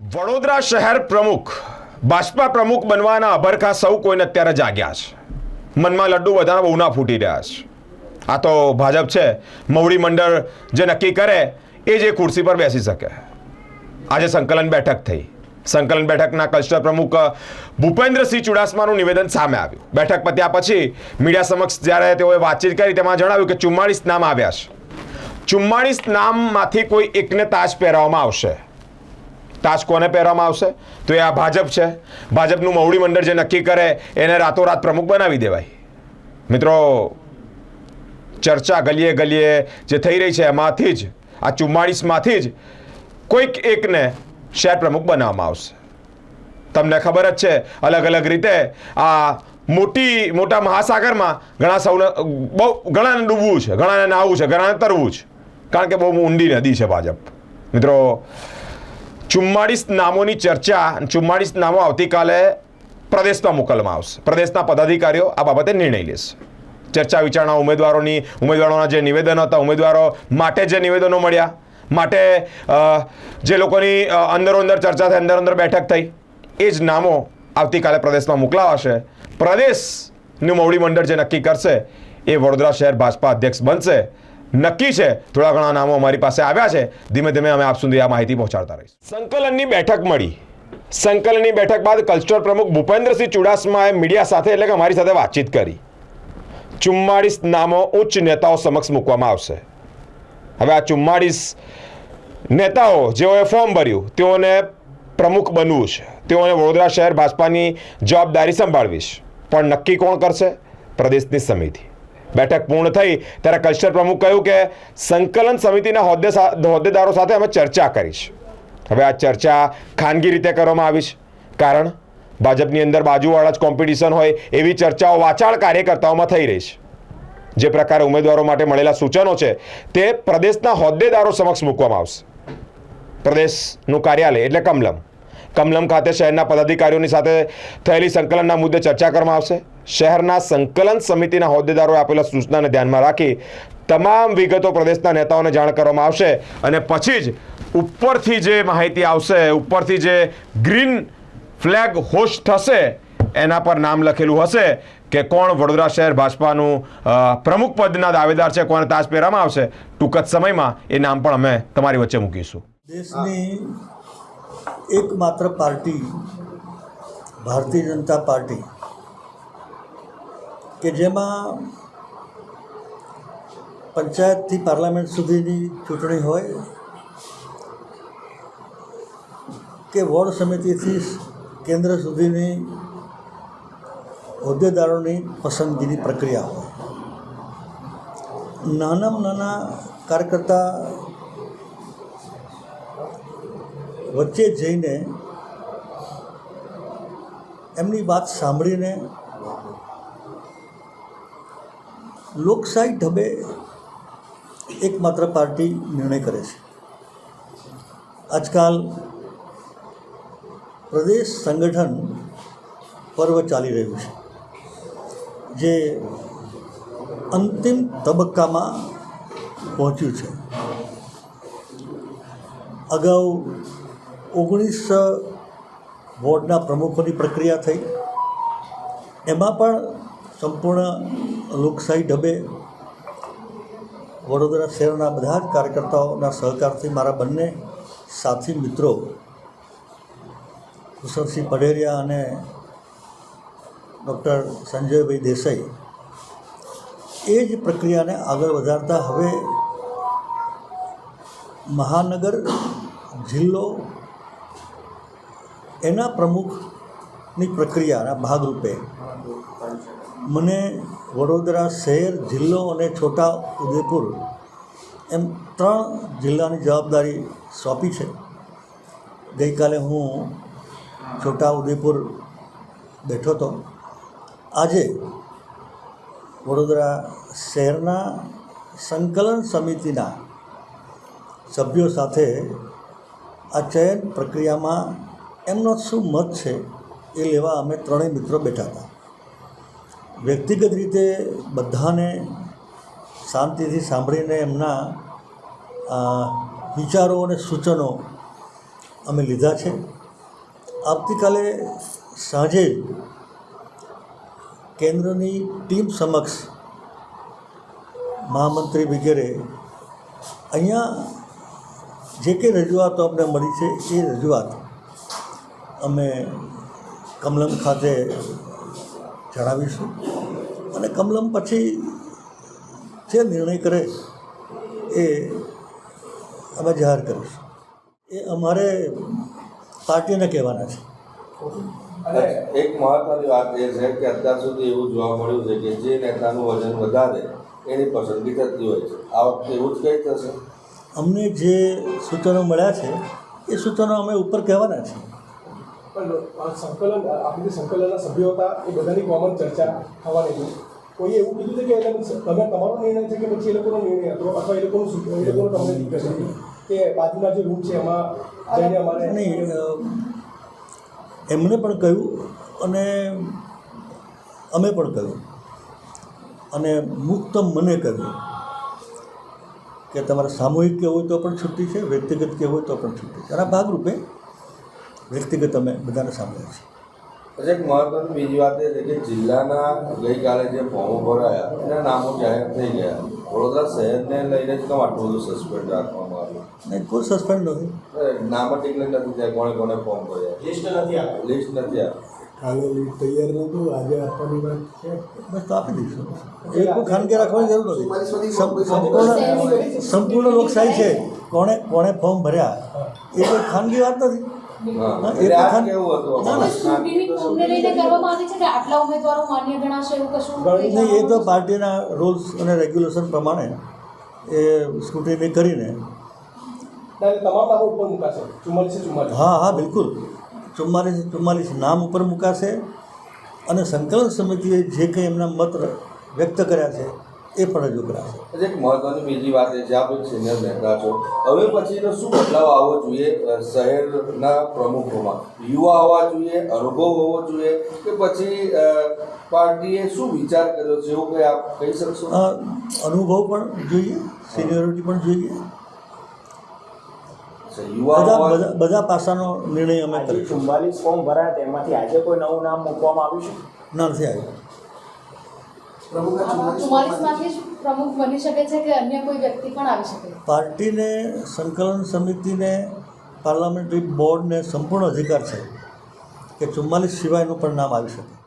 વડોદરા શહેર પ્રમુખ, ભાજપા પ્રમુખ બનવાના અભરખા સૌ કોઈને અત્યારે જાગ્યા છે. મનમાં લડ્ડુ વધારે બહુ ના ફૂટી રહ્યા છે. આ તો ભાજપ છે, મવડી મંડળ જે નક્કી કરે એ જે ખુરશી પર બેસી શકે. આજે સંકલન બેઠક થઈ. સંકલન બેઠકના કલ્ચર પ્રમુખ, ભૂપેન્દ્રસિંહ ચુડાસમાનું નિવેદન સામે આવ્યું. બેઠક પત્યા પછી મીડિયા સમક્ષ જ્યારે તેઓએ વાતચીત કરી તેમાં જણાવ્યું કે ચુમ્માળીસ નામ આવ્યા છે. ચુમ્માળીસ નામમાંથી કોઈ એકને તાજ પહેરાવવામાં આવશે. તાજ કોને પહેરવામાં આવશે? તો એ આ ભાજપ છે. ભાજપનું મવડી મંડળ જે નક્કી કરે, એને રાતોરાત પ્રમુખ બનાવી દેવાય. મિત્રો, ચર્ચા ગલીએ ગલીએ જે થઈ રહી છે, એમાંથી જ, આ ચુમ્માળીસમાંથી જ, કોઈક એકને શહેર પ્રમુખ બનાવવામાં આવશે. તમને ખબર જ છે, અલગ અલગ રીતે આ મોટી, મોટા મહાસાગરમાં ઘણા સૌને, બહુ, ઘણાને ડૂબવું છે, ઘણાને નાહવું છે, ઘણાને તરવું છે. કારણ કે બહુ ઊંડી નદી છે ભાજપ. મિત્રો ચુમ્માળીસ નામોની ચર્ચા, ચુમ્માળીસ નામો આવતીકાલે પ્રદેશમાં મોકલવામાં આવશે. પ્રદેશના પદાધિકારીઓ આ બાબતે નિર્ણય લેશે. ચર્ચા વિચારણા ઉમેદવારોની, ઉમેદવારોના જે નિવેદનો હતા, ઉમેદવારો માટે જે નિવેદનો મળ્યા, માટે જે લોકોની અંદરો અંદર ચર્ચા થઈ, અંદર અંદર બેઠક થઈ, એ જ નામો આવતીકાલે પ્રદેશમાં મોકલાવાશે. પ્રદેશનું મોવડી મંડળ જે નક્કી કરશે, એ વડોદરા શહેર ભાજપા અધ્યક્ષ બનશે. નક્કી છે. થોડા ઘણા નામો અમારી પાસે આવ્યા છે. ધીમે ધીમે અમે આપ સુધી આ માહિતી પહોંચાડતા રહીશું. સંકલનની બેઠક મળી. સંકલનની બેઠક બાદ કલ્ચરલ પ્રમુખ ભૂપેન્દ્રસિંહ ચુડાસમાએ મીડિયા સાથે એટલે કે અમારી સાથે વાતચીત કરી. ચુમ્માળીસ નામો ઉચ્ચ નેતાઓ સમક્ષ મૂકવામાં આવશે. હવે આ ચુમ્માળીસ નેતાઓ જેઓએ ફોર્મ ભર્યું, તેઓને પ્રમુખ બનવું છે. તેઓને વડોદરા શહેર ભાજપાની જવાબદારી સંભાળવી છે. પણ નક્કી કોણ કરશે? પ્રદેશની સમિતિ. બેઠક પૂર્ણ થઈ. ત્યારે કલ્ચર પ્રમુખ કહ્યું કે સંકલન સમિતિના હોદ્દે હોદ્દેદારો સાથે અમે ચર્ચા કરીશ. હવે આ ચર્ચા ખાનગી રીતે કરવામાં આવી છે. કારણ ભાજપની અંદર બાજુવાળા જ કોમ્પિટિશન હોય એવી ચર્ચાઓ વાચાળ કાર્યકર્તાઓમાં થઈ રહી છે. જે પ્રકારે ઉમેદવારો માટે મળેલા સૂચનો છે તે પ્રદેશના હોદ્દેદારો સમક્ષ મૂકવામાં આવશે. પ્રદેશનું કાર્યાલય એટલે કમલમ. કમલમ ખાતે શહેરના પદાધિકારીઓની સાથે થયેલી સંકલનના મુદ્દે ચર્ચા કરવામાં આવશે. શહેરના સંકલન સમિતિના હોદ્દેદારોએ આપેલા સૂચનાને ધ્યાનમાં રાખી તમામ વિગતો પ્રદેશના નેતાઓને જાણ કરવામાં આવશે અને પછી જ ઉપરથી જે માહિતી આવશે, ઉપરથી જે ગ્રીન ફ્લેગ હોસ્ટ થશે, એના પર નામ લખેલું હશે કે કોણ વડોદરા શહેર ભાજપાનું પ્રમુખ પદના દાવેદાર છે કોને તાજ પહેરવામાં આવશે. ટૂંક જ સમયમાં એ નામ પણ અમે તમારી વચ્ચે મૂકીશું. દેશની એકમાત્ર પાર્ટી ભારતીય જનતા પાર્ટી કે જેમાં પંચાયતથી પાર્લામેન્ટ સુધીની ચૂંટણી હોય કે વોર્ડ સમિતિથી કેન્દ્ર સુધીની હોદ્દેદારોની પસંદગીની પ્રક્રિયા હોય. નાનામાં નાના કાર્યકર્તા વચ્ચે જઈને એમની વાત સાંભળીને લોકશાહી ઢબે એકમાત્ર પાર્ટી નિર્ણય કરે છે. આજકાલ પ્રદેશ સંગઠન પર્વ ચાલી રહ્યું છે, જે અંતિમ તબક્કામાં પહોંચ્યું છે. અગાઉ ઓગણીસ વોર્ડના પ્રમુખોની પ્રક્રિયા થઈ. એમાં પણ સંપૂર્ણ લોકશાહી ઢબે વડોદરા શહેરના બધા જ કાર્યકર્તાઓના સહકારથી મારા બંને સાથી મિત્રો કુશળસિંહ પઢેરિયા અને ડૉક્ટર સંજયભાઈ દેસાઈ, એ જ પ્રક્રિયાને આગળ વધારતા હવે મહાનગર, જિલ્લો એના પ્રમુખની પ્રક્રિયાના ભાગરૂપે મને વડોદરા શહેર, જિલ્લો અને છોટા ઉદેપુર એમ ત્રણ જિલ્લાની જવાબદારી સોંપી છે. ગઈકાલે હું છોટા ઉદેપુર બેઠો હતો. આજે વડોદરા શહેરના સંકલન સમિતિના સભ્યો સાથે આ ચયન પ્રક્રિયામાં એમનો શું મત છે એ લેવા અમે ત્રણેય મિત્રો બેઠા હતા. વ્યક્તિગત રીતે બધાને શાંતિથી સાંભળીને એમના વિચારો અને સૂચનો અમે લીધા છે. આવતીકાલે સાંજે કેન્દ્રની ટીમ સમક્ષ મહામંત્રી વગેરે અહીંયા જે કંઈ રજૂઆતો અમને મળી છે એ રજૂઆત અમે કમલમ ખાતે જણાવીશું. અને કમલમ પછી જે નિર્ણય કરે એ અમે જાહેર કરીશું. એ અમારે પાર્ટીને કહેવાના છે. એક મહત્વની વાત એ છે કે અત્યાર સુધી એવું જોવા મળ્યું છે કે જે નેતાનું વજન વધારે એની પસંદગી થતી હોય છે. આ વખતે એવું જ કંઈ થશે? અમને જે સૂચનો મળ્યા છે એ સૂચનો અમે ઉપર કહેવાના છે. પણ સંકલન આપણી જે સંકલનના સભ્યો હતા એ બધાની કોમન ચર્ચા થવાની હતી. કોઈએ એવું કીધું છે કે તમે તમે તમારો નિર્ણય છે કે પછી એ લોકોનો નિર્ણય હતો અથવા એ લોકોનું સૂ- એ લોકોનો તમને દિક્કત હતી કે બાજુના જે રૂમ છે એમાં જઈને અમારે નહીં એમણે પણ કહ્યું અને અમે પણ કહ્યું. અને મુક્ત મને કહ્યું કે તમારે સામૂહિક કહેવું હોય તો પણ છુટ્ટી છે વ્યક્તિગત કહેવું હોય તો પણ છુટ્ટી છે. એના ભાગરૂપે વ્યક્તિગત અમે બધાને સાંભળ્યા છીએ પછી એક મહત્વની બીજી વાત એ છે કે જિલ્લાના ગઈકાલે જે ફોર્મો ભરાયા એના નામો જાહેર થઈ ગયા. વડોદરા શહેરને લઈને જ કેમ આટલું બધું સસ્પેન્ડ રાખવામાં આવ્યું? નહીં કોઈ સસ્પેન્ડ નથી નામ જ નથી થયા કોણે કોણે ફોર્મ ભર્યા? લિસ્ટ નથી આપી. લિસ્ટ નથી આવ્યું કાલે લિસ્ટ તૈયાર નહોતું આજે આપવાની વાત છે. બસ તો આપી દઈશું. એ કોઈ ખાનગી રાખવાની જરૂર નથી. સંપૂર્ણ સંપૂર્ણ લોકશાહી છે. કોણે કોણે ફોર્મ ભર્યા? એ કોઈ ખાનગી વાત નથી. એ એટલે આ વખત- કેવું હતું ના, ના. સ્કૂટીની ફોર્મને લઈને કરવામાં આવી છે કે આટલા ઉમેદવારો માન્ય ગણાશે એવું કશું કંઈ નહીં એ તો પાર્ટીના રૂલ્સ અને રેગ્યુલેશન પ્રમાણે એ સ્કૂટીની કરીને. હા હા બિલકુલ. ચુમ્માલીસ ચુમ્માલીસ નામ ઉપર મુકાશે અને સંકલન સમિતિએ જે કંઈ એમના મત વ્યક્ત કર્યા છે એ પણ રજૂ કરાશે એટલે એક મહત્વની બીજી વાત એ છે આપ એક સિનિયર નેતા છો. હવે પછીનો શું બદલાવ આવવો જોઈએ શહેરના પ્રમુખોમાં? યુવા હોવા જોઈએ અનુભવ હોવો જોઈએ કે પછી પાર્ટીએ શું વિચાર કર્યો છે એવું કંઈ આપ કહી શકશો? અનુભવ પણ જોઈએ સિનિયોરિટી પણ જોઈએ. બધા બધા પાસાનો નિર્ણય અમે કરીશું. ચુમ્માલીસ ફોર્મ ભરાયા તેમાંથી આજે કોઈ નવું નામ મૂકવામાં આવ્યું છે? ના નથી આવ્યું. પ્રમુખ બની શકે છે કે અન્ય કોઈ વ્યક્તિ પણ આવી શકે? પાર્ટીને સંકલન સમિતિને પાર્લામેન્ટરી બોર્ડને સંપૂર્ણ અધિકાર છે કે ચુમ્માલીસ સિવાયનું પણ નામ આવી શકે.